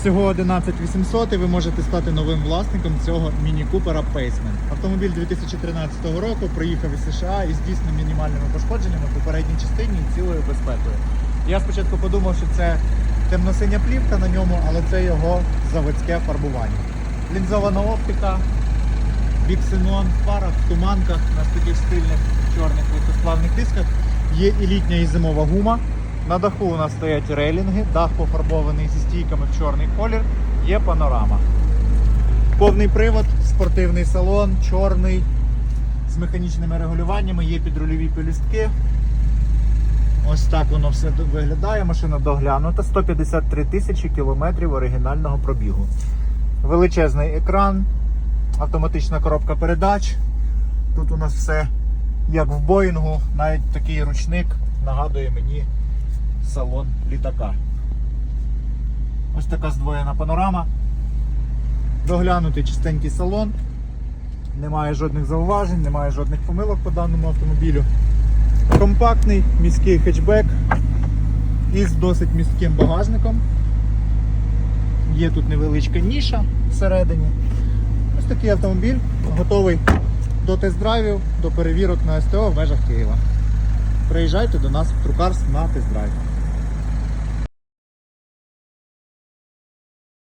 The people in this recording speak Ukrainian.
Всього 11800 і ви можете стати новим власником цього міні-купера Paceman. Автомобіль 2013 року приїхав із США із дійсно мінімальними пошкодженнями в попередній частині і цілою безпекою. Я спочатку подумав, що це темно-синя плівка на ньому, але це його заводське фарбування. Лінзована оптика, біксенон в фарах, в туманках на таких стильних чорних легкосплавних дисках. Є і літня і зимова гума. На даху у нас стоять рейлінги, дах пофарбований зі стійками в чорний колір, є панорама. Повний привод, спортивний салон, чорний, з механічними регулюваннями, є підрульові пелюстки. Ось так воно все виглядає. Машина доглянута. 153 тисячі кілометрів оригінального пробігу. Величезний екран, автоматична коробка передач. Тут у нас все як в Боїнгу, навіть такий ручник нагадує мені салон літака. Ось така здвоєна панорама. Доглянутий чистенький салон. Немає жодних зауважень, немає жодних помилок по даному автомобілю. Компактний міський хетчбек із досить містким багажником. Є тут невеличка ніша всередині. Ось такий автомобіль готовий до тест-драйвів, до перевірок на СТО в межах Києва. Приїжджайте до нас в Трукарс на тест-драйв.